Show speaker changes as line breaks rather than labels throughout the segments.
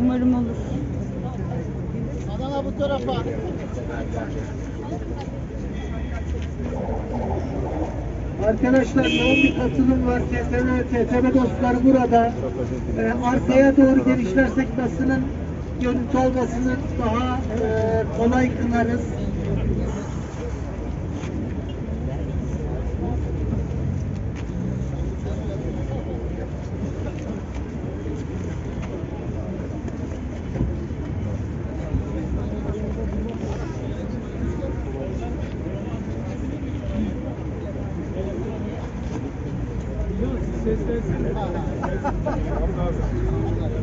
Umarım olur.
Adana bu tarafa. Arkadaşlar yoğun bir katılım var. TTV, TTV dostları burada. Ee, arkaya doğru genişlersek basının görüntü olmasını daha e, kolay kılarız.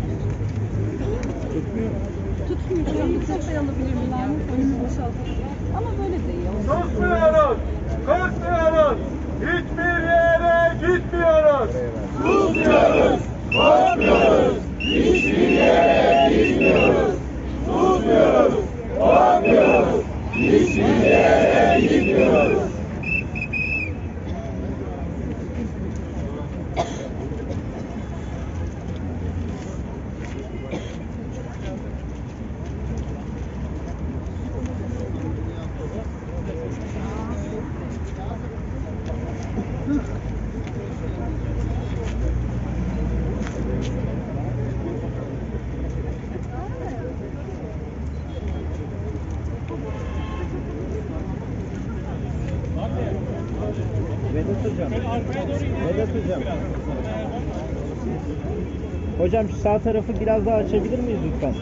Tutmuyor. Şöyle bir tek alabilir miyim? Önümü boşaltın. Ama böyle de iyi.
Susmuyoruz, korkmuyoruz, hiçbir yere gitmiyoruz. Susmuyoruz, korkmuyoruz, hiçbir yere gitmiyoruz. Susmuyoruz, korkmuyoruz, hiçbir yere gitmiyoruz.
Hocam. Hocam şu sağ tarafı biraz daha açabilir miyiz lütfen?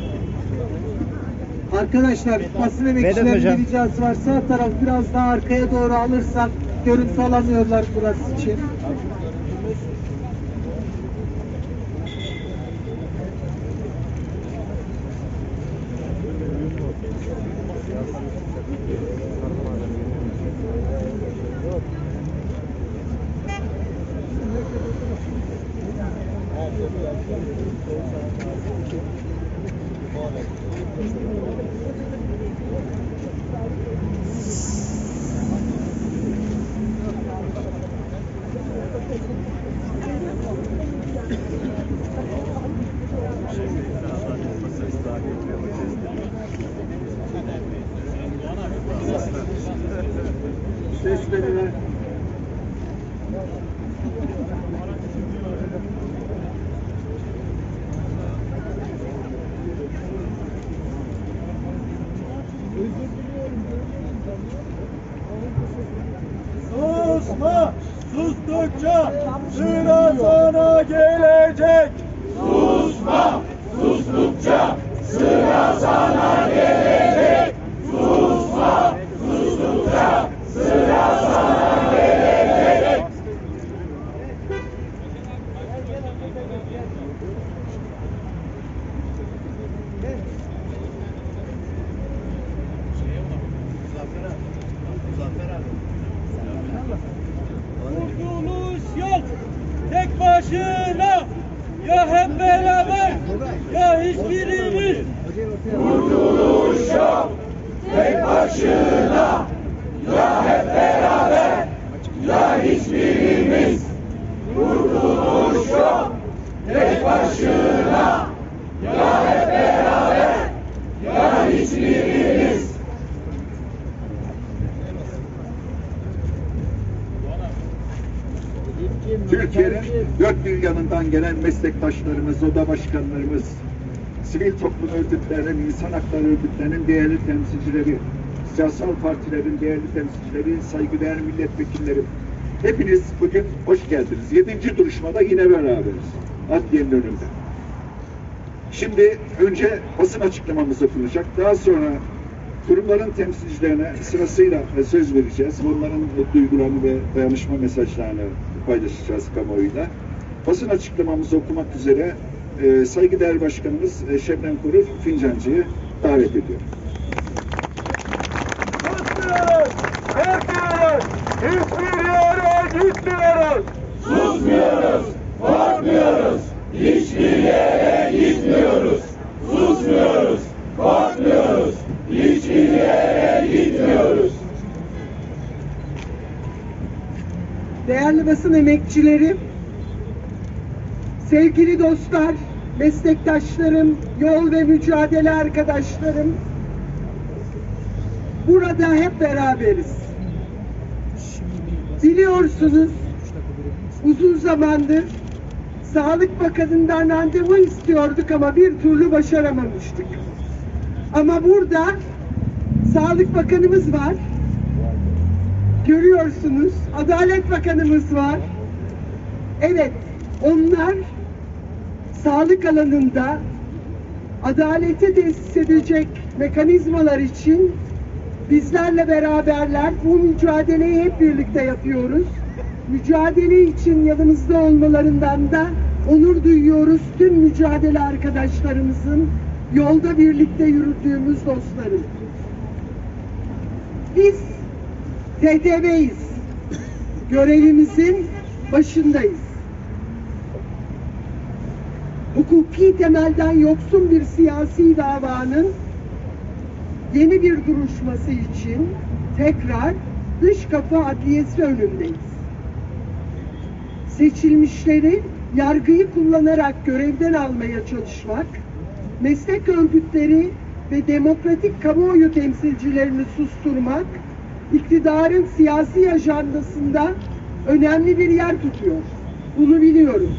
Arkadaşlar basın
hocam.
bir ricası var. Sağ taraf biraz daha arkaya doğru alırsak görüntü alamıyorlar burası için.
Sivil toplum örgütlerinin, insan hakları örgütlerinin değerli temsilcileri, siyasal partilerin değerli temsilcileri, saygıdeğer milletvekillerim. Hepiniz bugün hoş geldiniz. Yedinci duruşmada yine beraberiz. Adliyenin önünde. Şimdi önce basın açıklamamız yapılacak. Daha sonra kurumların temsilcilerine sırasıyla söz vereceğiz. Onların duygularını ve dayanışma mesajlarını paylaşacağız kamuoyuyla. Basın açıklamamızı okumak üzere e, saygıdeğer başkanımız e, Şebnem Korur Fincancı'yı davet ediyorum.
Susmuyoruz! Etmiyoruz! Hiçbir yere gitmiyoruz! Susmuyoruz! Korkmuyoruz! Hiçbir yere gitmiyoruz! Susmuyoruz! Korkmuyoruz! Hiçbir yere gitmiyoruz!
Değerli basın emekçileri, sevgili dostlar, meslektaşlarım, yol ve mücadele arkadaşlarım, burada hep beraberiz. Biliyorsunuz uzun zamandır Sağlık Bakanı'ndan randevu istiyorduk ama bir türlü başaramamıştık. Ama burada Sağlık Bakanımız var. Görüyorsunuz. Adalet Bakanımız var. Evet, onlar sağlık alanında adaleti tesis edecek mekanizmalar için bizlerle beraberler. Bu mücadeleyi hep birlikte yapıyoruz. Mücadele için yanımızda olmalarından da onur duyuyoruz tüm mücadele arkadaşlarımızın, yolda birlikte yürüdüğümüz dostlarım. Biz TTB'yiz. Görevimizin başındayız. Hukuki temelden yoksun bir siyasi davanın yeni bir duruşması için tekrar dış kapı adliyesi önündeyiz. Seçilmişleri yargıyı kullanarak görevden almaya çalışmak, meslek örgütleri ve demokratik kamuoyu temsilcilerini susturmak, iktidarın siyasi ajandasında önemli bir yer tutuyor. Bunu biliyoruz.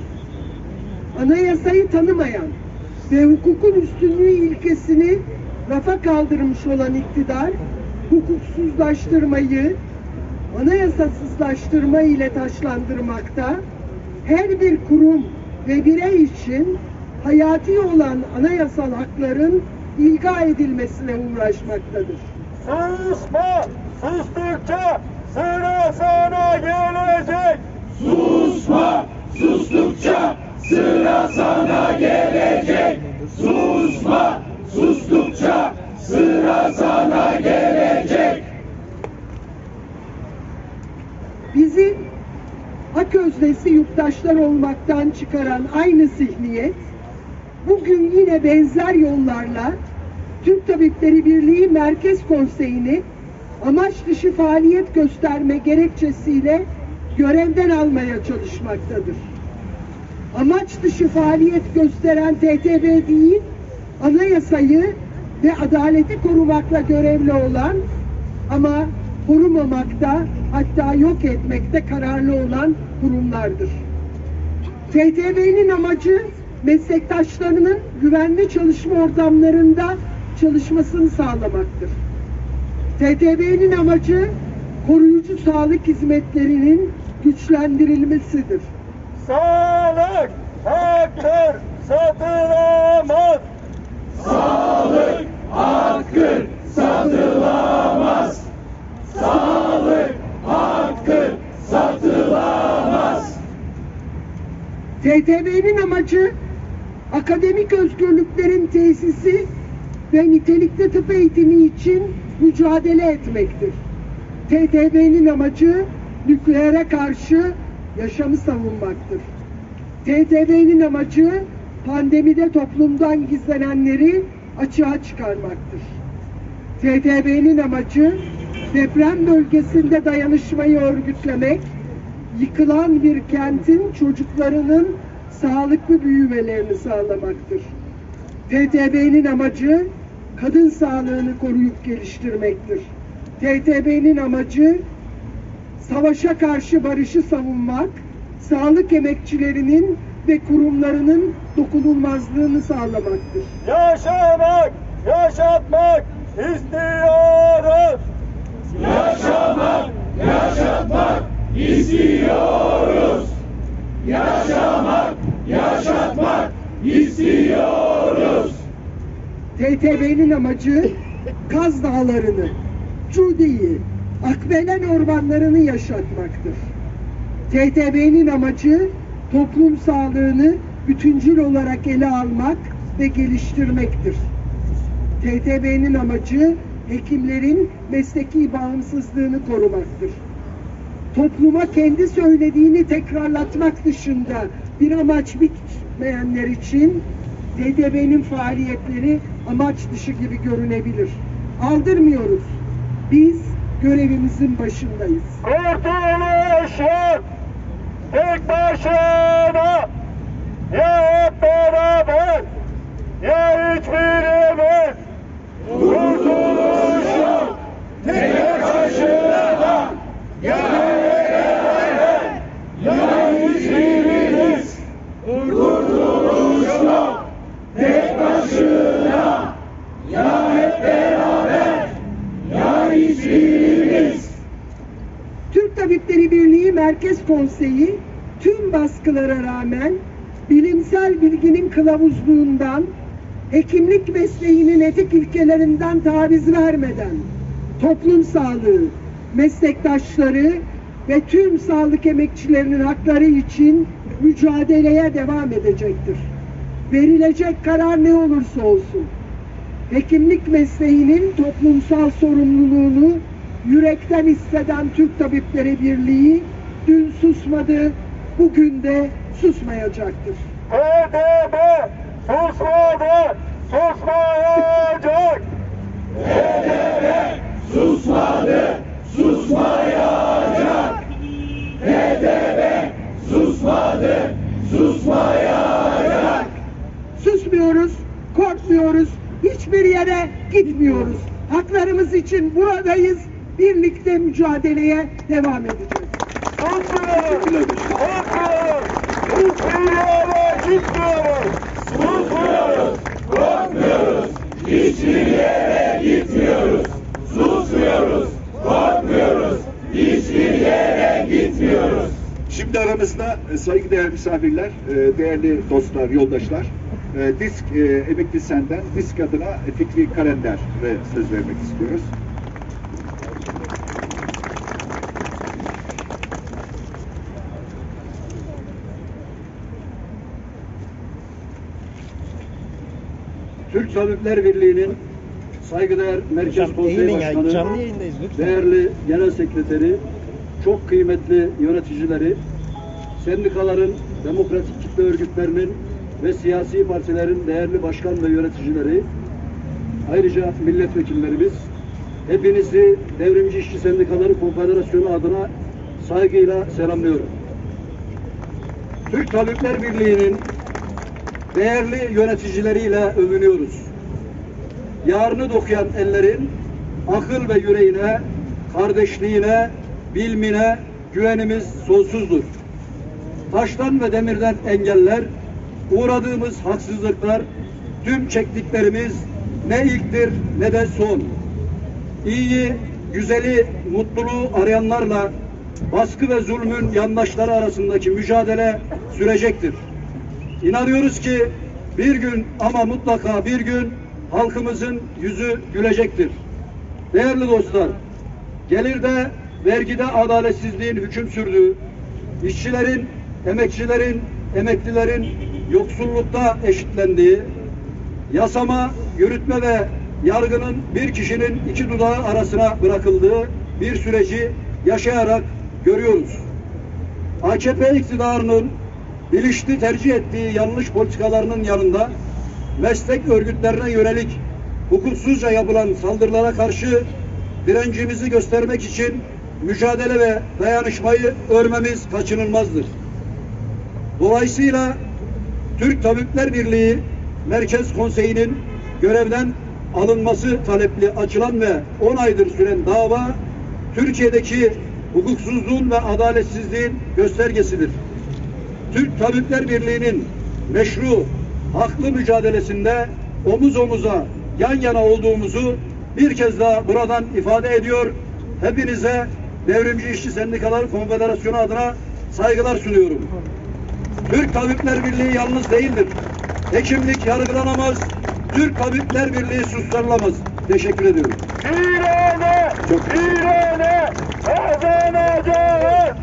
Anayasayı tanımayan ve hukukun üstünlüğü ilkesini rafa kaldırmış olan iktidar, hukuksuzlaştırmayı, anayasasızlaştırma ile taşlandırmakta, her bir kurum ve birey için hayati olan anayasal hakların ilga edilmesine uğraşmaktadır.
Susma! Sustukça sıra sana gelecek!
Susma, sustukça sıra sana gelecek. Susma, sustukça sıra sana gelecek.
bizi hak öznesi yurttaşlar olmaktan çıkaran aynı zihniyet bugün yine benzer yollarla Türk Tabipleri Birliği Merkez Konseyi'ni amaç dışı faaliyet gösterme gerekçesiyle görevden almaya çalışmaktadır. Amaç dışı faaliyet gösteren TTB değil, anayasayı ve adaleti korumakla görevli olan ama korumamakta hatta yok etmekte kararlı olan kurumlardır. TTB'nin amacı meslektaşlarının güvenli çalışma ortamlarında çalışmasını sağlamaktır. TTB'nin amacı koruyucu sağlık hizmetlerinin güçlendirilmesidir.
Sağlık haktır, satılamaz!
Sağlık hakkı satılamaz. Sağlık hakkı satılamaz.
TTB'nin amacı akademik özgürlüklerin tesisi ve nitelikli tıp eğitimi için mücadele etmektir. TTB'nin amacı nükleere karşı yaşamı savunmaktır. TTB'nin amacı pandemide toplumdan gizlenenleri açığa çıkarmaktır. TTB'nin amacı deprem bölgesinde dayanışmayı örgütlemek, yıkılan bir kentin çocuklarının sağlıklı büyümelerini sağlamaktır. TTB'nin amacı kadın sağlığını koruyup geliştirmektir. TTB'nin amacı savaşa karşı barışı savunmak, sağlık emekçilerinin ve kurumlarının dokunulmazlığını sağlamaktır.
Yaşamak, yaşatmak istiyoruz!
Yaşamak, yaşatmak istiyoruz. Yaşamak, yaşatmak istiyoruz.
TTB'nin amacı Kaz Dağları'nı, Cudi'yi, Akbelen ormanlarını yaşatmaktır. TTB'nin amacı toplum sağlığını bütüncül olarak ele almak ve geliştirmektir. TTB'nin amacı hekimlerin mesleki bağımsızlığını korumaktır. Topluma kendi söylediğini tekrarlatmak dışında bir amaç bitmeyenler için TTB'nin faaliyetleri amaç dışı gibi görünebilir. Aldırmıyoruz. Biz görevimizin başındayız.
Kurtuluş yok!
tek başına ya beraber ya hiçbirimiz
Kurtuluş yok. Tek başına. Ya hep beraber. Ya hiçbirimiz. Kurtuluş yok. Tek başına. Ya hep beraber. Ya hiçbirimiz.
Türk Tabipleri Birliği Merkez Konseyi tüm baskılara rağmen bilimsel bilginin kılavuzluğundan, hekimlik mesleğinin etik ilkelerinden taviz vermeden toplum sağlığı, meslektaşları ve tüm sağlık emekçilerinin hakları için mücadeleye devam edecektir. Verilecek karar ne olursa olsun hekimlik mesleğinin toplumsal sorumluluğunu yürekten hisseden Türk Tabipleri Birliği dün susmadı, bugün de susmayacaktır.
TDB susmadı, susmayacak.
Susmadı, susmayacak. HDP susmadı, susmayacak.
Susmuyoruz, korkmuyoruz, hiçbir yere gitmiyoruz. Haklarımız için buradayız, birlikte mücadeleye devam edeceğiz.
Susmuyoruz, korkmuyoruz, hiçbir yere gitmiyoruz.
Şimdi aramızda e, saygıdeğer misafirler, e, değerli dostlar, yoldaşlar, e, Disk Emekli Senden Disk adına Fikri Kalender'e söz vermek istiyoruz.
Türk Tabipler Birliği'nin saygıdeğer Merkez
Hocam
Konseyi
ya,
Başkanı,
canlı yayındayız lütfen.
değerli Genel Sekreteri, çok kıymetli yöneticileri, sendikaların, demokratik kitle örgütlerinin ve siyasi partilerin değerli başkan ve yöneticileri, ayrıca milletvekillerimiz, hepinizi Devrimci İşçi Sendikaları Konfederasyonu adına saygıyla selamlıyorum. Türk Tabipler Birliği'nin değerli yöneticileriyle övünüyoruz. Yarını dokuyan ellerin akıl ve yüreğine, kardeşliğine, bilmine güvenimiz sonsuzdur. Taştan ve demirden engeller, uğradığımız haksızlıklar, tüm çektiklerimiz ne ilktir ne de son. İyiyi, güzeli, mutluluğu arayanlarla baskı ve zulmün yandaşları arasındaki mücadele sürecektir. İnanıyoruz ki bir gün ama mutlaka bir gün halkımızın yüzü gülecektir. Değerli dostlar, gelirde, vergide adaletsizliğin hüküm sürdüğü, işçilerin, emekçilerin, emeklilerin yoksullukta eşitlendiği, yasama, yürütme ve yargının bir kişinin iki dudağı arasına bırakıldığı bir süreci yaşayarak görüyoruz. AKP iktidarının bilinçli tercih ettiği yanlış politikalarının yanında meslek örgütlerine yönelik hukuksuzca yapılan saldırılara karşı direncimizi göstermek için mücadele ve dayanışmayı örmemiz kaçınılmazdır. Dolayısıyla Türk Tabipler Birliği Merkez Konseyi'nin görevden alınması talepli açılan ve 10 aydır süren dava Türkiye'deki hukuksuzluğun ve adaletsizliğin göstergesidir. Türk Tabipler Birliği'nin meşru, haklı mücadelesinde omuz omuza yan yana olduğumuzu bir kez daha buradan ifade ediyor. Hepinize Devrimci İşçi Sendikalar Konfederasyonu adına saygılar sunuyorum. Türk Tabipler Birliği yalnız değildir. Hekimlik yargılanamaz. Türk Tabipler Birliği susturulamaz. Teşekkür ediyorum.
Direne, direne kazanacağız.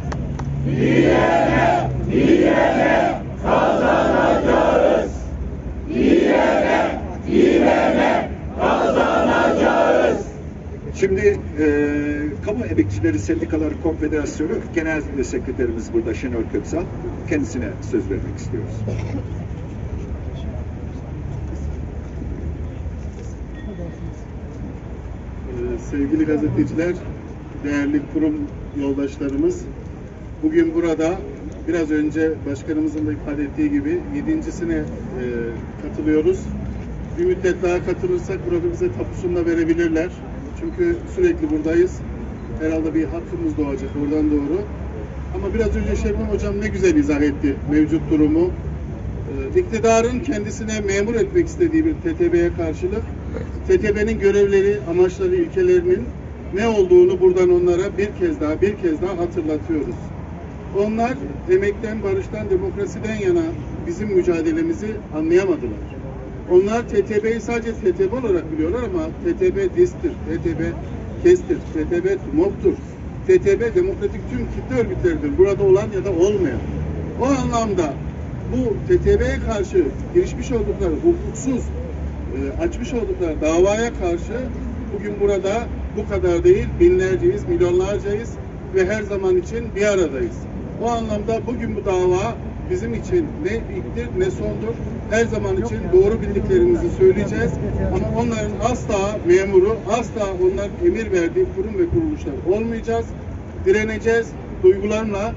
Diyene, diyene kazanacağız. Diyene, diyene kazanacağız.
Şimdi e, Kamu Emekçileri Sendikaları Konfederasyonu Genel Sekreterimiz burada Şenol Köksal. Kendisine söz vermek istiyoruz.
Ee, sevgili gazeteciler, değerli kurum yoldaşlarımız, bugün burada biraz önce başkanımızın da ifade ettiği gibi yedincisine e, katılıyoruz. Bir müddet daha katılırsak burada bize tapusunu da verebilirler. Çünkü sürekli buradayız. Herhalde bir hakkımız doğacak oradan doğru. Ama biraz önce Şebnem Hocam ne güzel izah etti mevcut durumu. Ee, iktidarın kendisine memur etmek istediği bir TTB'ye karşılık TTB'nin görevleri, amaçları, ilkelerinin ne olduğunu buradan onlara bir kez daha bir kez daha hatırlatıyoruz. Onlar emekten, barıştan, demokrasiden yana bizim mücadelemizi anlayamadılar. Onlar TTB'yi sadece TTB olarak biliyorlar ama TTB DİS'tir, TTB KES'tir, TTB TUMOP'tur. TTB demokratik tüm kitle örgütleridir. Burada olan ya da olmayan. O anlamda bu TTB'ye karşı girişmiş oldukları hukuksuz e, açmış oldukları davaya karşı bugün burada bu kadar değil binlerceyiz, milyonlarcayız ve her zaman için bir aradayız. O anlamda bugün bu dava bizim için ne ilktir ne sondur. Her zaman için doğru bildiklerimizi söyleyeceğiz. Ama onların asla memuru, asla onlar emir verdiği kurum ve kuruluşlar olmayacağız. Direneceğiz. Duygularımla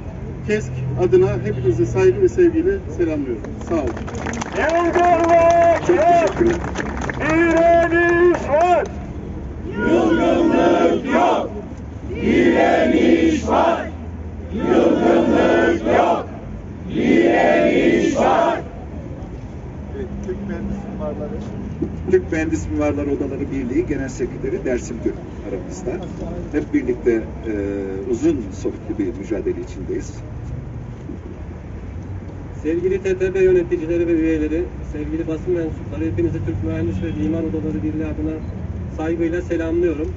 KESK adına hepinizi saygı ve sevgiyle selamlıyorum. Sağ olun.
Yılgınlık
Çok teşekkürler.
Direniş var.
Yılgınlık yok. Direniş var. Yılgınlık yok. Direniş var.
Türk Mühendis Mimarlar Odaları Birliği Genel Sekreteri Dersim Gül aramızda. Hep birlikte e, uzun soluklu bir mücadele içindeyiz.
Sevgili TTB yöneticileri ve üyeleri, sevgili basın mensupları, hepinizi Türk Mühendis ve Mimar Odaları Birliği adına saygıyla selamlıyorum.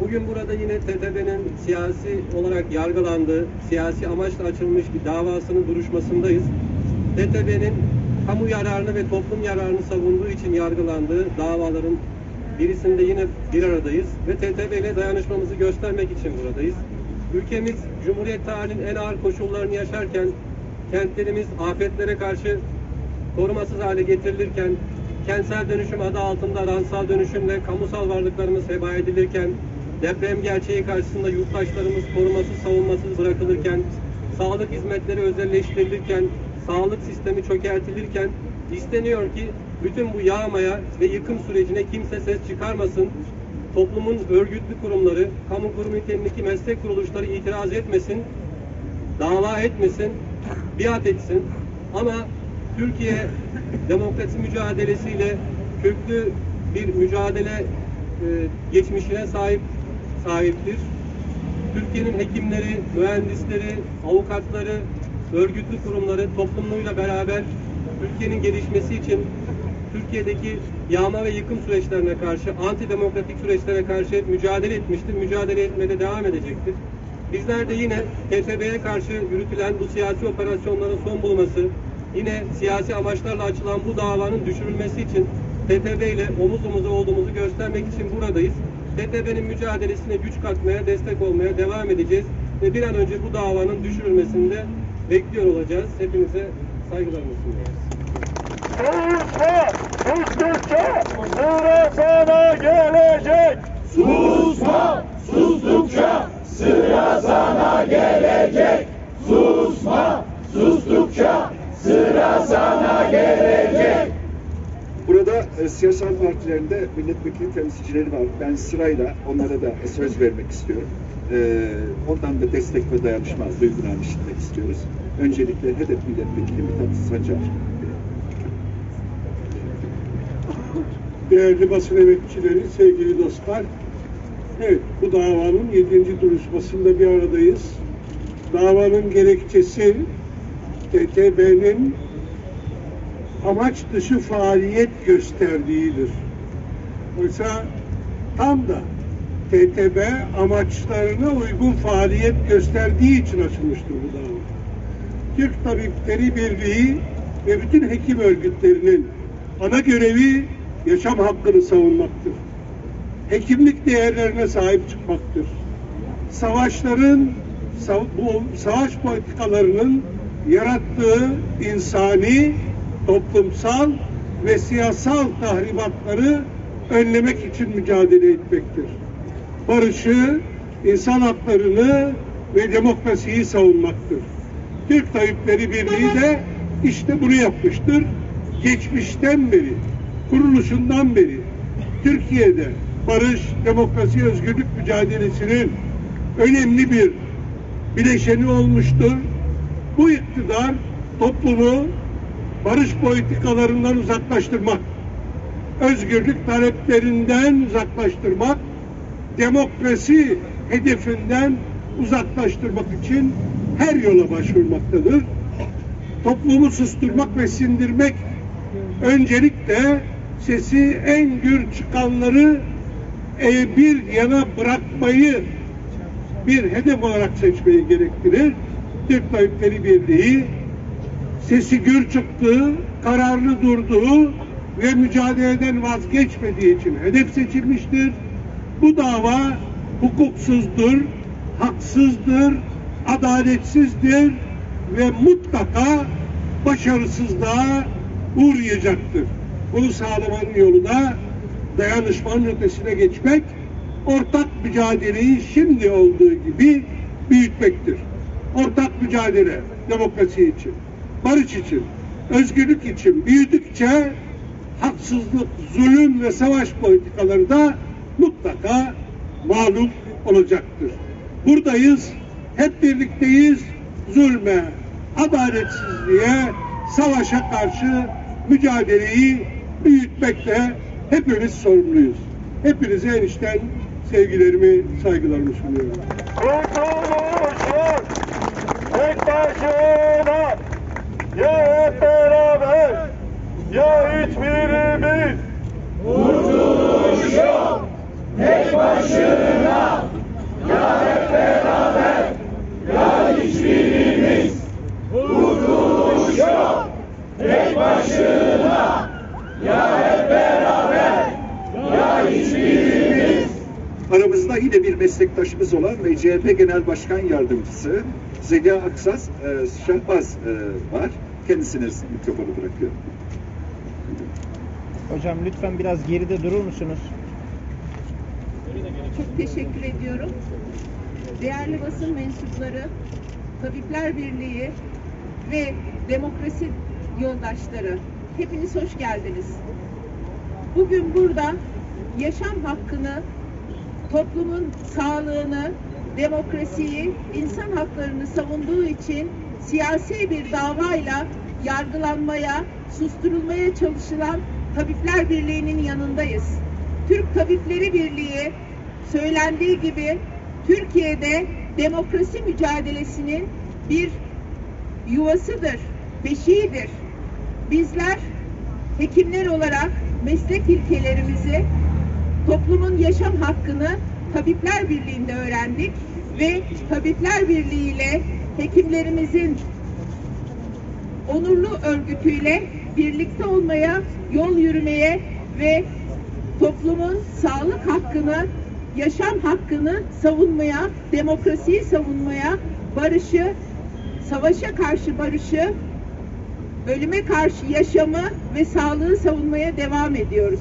Bugün burada yine TTB'nin siyasi olarak yargılandığı, siyasi amaçla açılmış bir davasının duruşmasındayız. TTB'nin kamu yararını ve toplum yararını savunduğu için yargılandığı davaların birisinde yine bir aradayız ve TTB ile dayanışmamızı göstermek için buradayız. Ülkemiz Cumhuriyet tarihinin en ağır koşullarını yaşarken kentlerimiz afetlere karşı korumasız hale getirilirken, kentsel dönüşüm adı altında ransal dönüşümle kamusal varlıklarımız heba edilirken, deprem gerçeği karşısında yurttaşlarımız korumasız savunmasız bırakılırken, sağlık hizmetleri özelleştirilirken, sağlık sistemi çökertilirken isteniyor ki bütün bu yağmaya ve yıkım sürecine kimse ses çıkarmasın, toplumun örgütlü kurumları, kamu kurum niteliğindeki meslek kuruluşları itiraz etmesin, dava etmesin, biat etsin. Ama Türkiye demokrasi mücadelesiyle köklü bir mücadele e, geçmişine sahip sahiptir. Türkiye'nin hekimleri, mühendisleri, avukatları, örgütlü kurumları toplumuyla beraber Türkiye'nin gelişmesi için Türkiye'deki yağma ve yıkım süreçlerine karşı, antidemokratik süreçlere karşı mücadele etmiştir. Mücadele etmeye de devam edecektir. Bizler de yine TTB'ye karşı yürütülen bu siyasi operasyonların son bulması, yine siyasi amaçlarla açılan bu davanın düşürülmesi için TTB ile omuz omuza olduğumuzu göstermek için buradayız. TTB'nin mücadelesine güç katmaya, destek olmaya devam edeceğiz. Ve bir an önce bu davanın düşürülmesini de bekliyor olacağız. Hepinize saygılarımı sunuyoruz.
Susma. Sustukça sıra sana gelecek.
Susma, sustukça sıra sana gelecek. Susma, sustukça sıra sana gelecek.
Burada e, siyasal partilerinde milletvekili temsilcileri var. Ben sırayla onlara da söz vermek istiyorum. E, ondan da destek ve dayanışma duygularını işitmek istiyoruz. Öncelikle HEDEP milletvekili Mithat Sancar.
Değerli basın emekçileri, sevgili dostlar. Evet, bu davanın yedinci duruşmasında bir aradayız. Davanın gerekçesi TTB'nin amaç dışı faaliyet gösterdiğidir. Oysa tam da TTB amaçlarına uygun faaliyet gösterdiği için açılmıştır bu dava. Türk Tabipleri Birliği ve bütün hekim örgütlerinin ana görevi yaşam hakkını savunmaktır. Hekimlik değerlerine sahip çıkmaktır. Savaşların, sav- bu savaş politikalarının yarattığı insani, toplumsal ve siyasal tahribatları önlemek için mücadele etmektir. Barışı, insan haklarını ve demokrasiyi savunmaktır. Türk Tabipleri Birliği de işte bunu yapmıştır. Geçmişten beri, kuruluşundan beri Türkiye'de barış, demokrasi, özgürlük mücadelesinin önemli bir bileşeni olmuştur. Bu iktidar toplumu barış politikalarından uzaklaştırmak, özgürlük taleplerinden uzaklaştırmak, demokrasi hedefinden uzaklaştırmak için her yola başvurmaktadır. Toplumu susturmak ve sindirmek öncelikle sesi en gür çıkanları e, bir yana bırakmayı bir hedef olarak seçmeyi gerektirir. Türk Tabipleri Birliği sesi gür çıktığı, kararlı durduğu ve mücadeleden vazgeçmediği için hedef seçilmiştir. Bu dava hukuksuzdur, haksızdır, adaletsizdir ve mutlaka başarısızlığa uğrayacaktır. Bunu sağlamanın yolu da dayanışmanın ötesine geçmek, ortak mücadeleyi şimdi olduğu gibi büyütmektir. Ortak mücadele demokrasi için, barış için, özgürlük için büyüdükçe haksızlık, zulüm ve savaş politikaları da mutlaka mağlup olacaktır. Buradayız, hep birlikteyiz, zulme, adaletsizliğe, savaşa karşı mücadeleyi büyütmekle hepimiz sorumluyuz. Hepinize enişten sevgilerimi, saygılarımı sunuyorum.
Kurtuluşun tek başına ya hep beraber ya hiçbirimiz
Kurtuluş yok tek başına ya hep beraber ya hiçbirimiz Kurtuluş yok tek başına ya hep beraber ya hiçbirimiz
Aramızda yine bir meslektaşımız olan ve CHP Genel Başkan Yardımcısı Zeliha Aksaz e, Şahbaz e, var. Kendisine mikrofonu bırakıyorum.
Hocam lütfen biraz geride durur musunuz?
Çok teşekkür ediyorum. Değerli basın mensupları, Tabipler Birliği ve demokrasi yoldaşları, hepiniz hoş geldiniz. Bugün burada yaşam hakkını, toplumun sağlığını, demokrasiyi, insan haklarını savunduğu için siyasi bir davayla yargılanmaya, susturulmaya çalışılan Tabipler Birliği'nin yanındayız. Türk Tabipleri Birliği söylendiği gibi Türkiye'de demokrasi mücadelesinin bir yuvasıdır, beşiğidir. Bizler hekimler olarak meslek ilkelerimizi, toplumun yaşam hakkını Tabipler Birliği'nde öğrendik ve Tabipler Birliği ile hekimlerimizin onurlu örgütüyle birlikte olmaya, yol yürümeye ve toplumun sağlık hakkını, yaşam hakkını savunmaya, demokrasiyi savunmaya, barışı, savaşa karşı barışı, ölüme karşı yaşamı ve sağlığı savunmaya devam ediyoruz.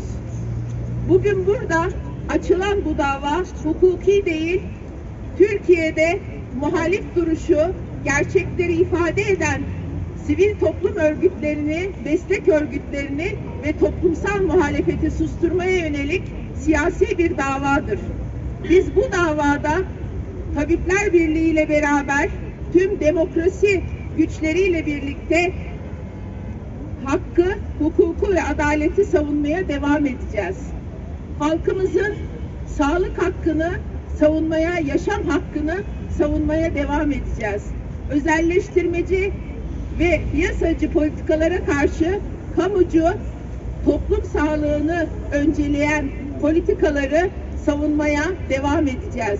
Bugün burada açılan bu dava hukuki değil, Türkiye'de muhalif duruşu, gerçekleri ifade eden sivil toplum örgütlerini, meslek örgütlerini ve toplumsal muhalefeti susturmaya yönelik siyasi bir davadır. Biz bu davada Tabipler Birliği ile beraber tüm demokrasi güçleriyle birlikte hakkı, hukuku ve adaleti savunmaya devam edeceğiz. Halkımızın sağlık hakkını savunmaya, yaşam hakkını savunmaya devam edeceğiz. Özelleştirmeci ve piyasacı politikalara karşı kamucu toplum sağlığını önceleyen politikaları savunmaya devam edeceğiz.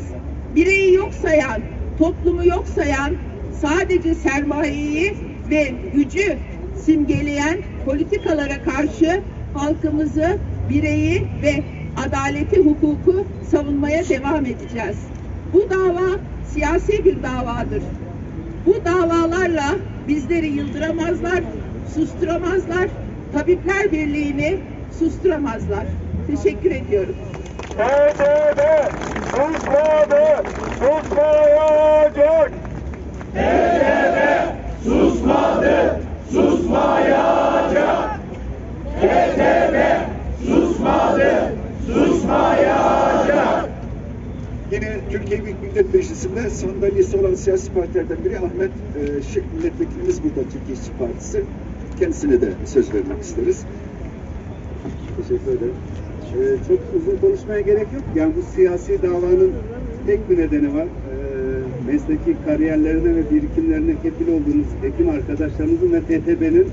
Bireyi yok sayan, toplumu yok sayan, sadece sermayeyi ve gücü simgeleyen politikalara karşı halkımızı, bireyi ve adaleti, hukuku savunmaya devam edeceğiz. Bu dava siyasi bir davadır. Bu davalarla bizleri yıldıramazlar, susturamazlar, Tabipler Birliği'ni susturamazlar. Teşekkür ediyorum.
TTB susmadı, susmayacak.
TTB
susmadı, susmayacak. TTB susmadı, susmayacak.
Yine Türkiye Büyük Millet Meclisi'nde sandalyesi olan siyasi partilerden biri Ahmet e, Şık milletvekilimiz burada Türkiye İşçi Partisi. Kendisine de söz vermek isteriz.
Teşekkür ederim. Ee, çok uzun konuşmaya gerek yok. Yani bu siyasi davanın tek bir nedeni var. Ee, mesleki kariyerlerine ve birikimlerine kefil olduğunuz hekim arkadaşlarımızın ve TTB'nin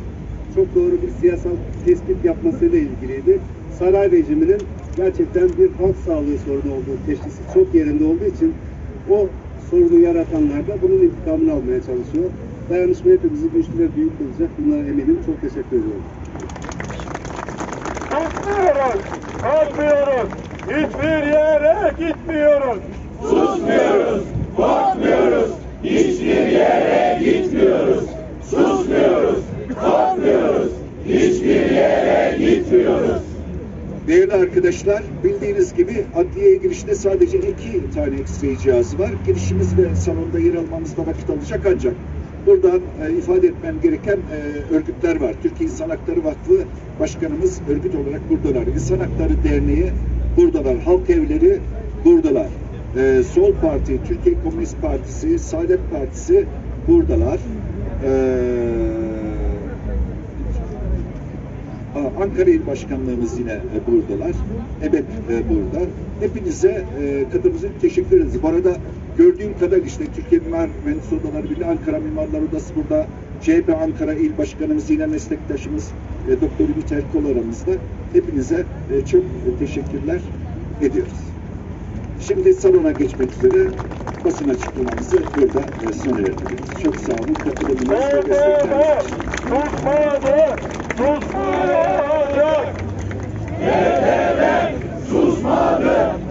çok doğru bir siyasal tespit yapmasıyla ilgiliydi. Saray rejiminin gerçekten bir halk sağlığı sorunu olduğu teşhisi çok yerinde olduğu için o sorunu yaratanlar da bunun intikamını almaya çalışıyor. Dayanışma hepimizi güçlü ve büyük kılacak. Buna eminim. Çok teşekkür ediyorum.
Susmuyoruz, kalkmıyoruz, hiçbir yere gitmiyoruz.
Susmuyoruz, korkmuyoruz, hiçbir yere gitmiyoruz. Susmuyoruz, korkmuyoruz, hiçbir yere gitmiyoruz.
Değerli arkadaşlar, bildiğiniz gibi adliyeye girişte sadece iki tane X-ray cihazı var. Girişimiz ve salonda yer almamızda vakit alacak ancak buradan e, ifade etmem gereken e, örgütler var. Türkiye İnsan Hakları Vakfı Başkanımız örgüt olarak buradalar. İnsan Hakları Derneği buradalar. Halk Evleri buradalar. E, Sol Parti, Türkiye Komünist Partisi, Saadet Partisi buradalar. E, Ankara İl Başkanlığımız yine e, buradalar. EBEP e, burada. Hepinize e, katılımınızı teşekkür ederiz. Bu arada gördüğüm kadar işte Türkiye Mimar Mühendis Odaları Birliği Ankara Mimarlar Odası burada. CHP Ankara İl Başkanımız yine meslektaşımız e, Doktor Ümit Erkol aramızda. Hepinize çok teşekkürler ediyoruz. Şimdi salona geçmek üzere basın açıklamamızı burada e, sona erdiriyoruz. Çok sağ olun. Katılımınız ve destekleriniz için.
Susmadı! Susmadı! YTB susmadı!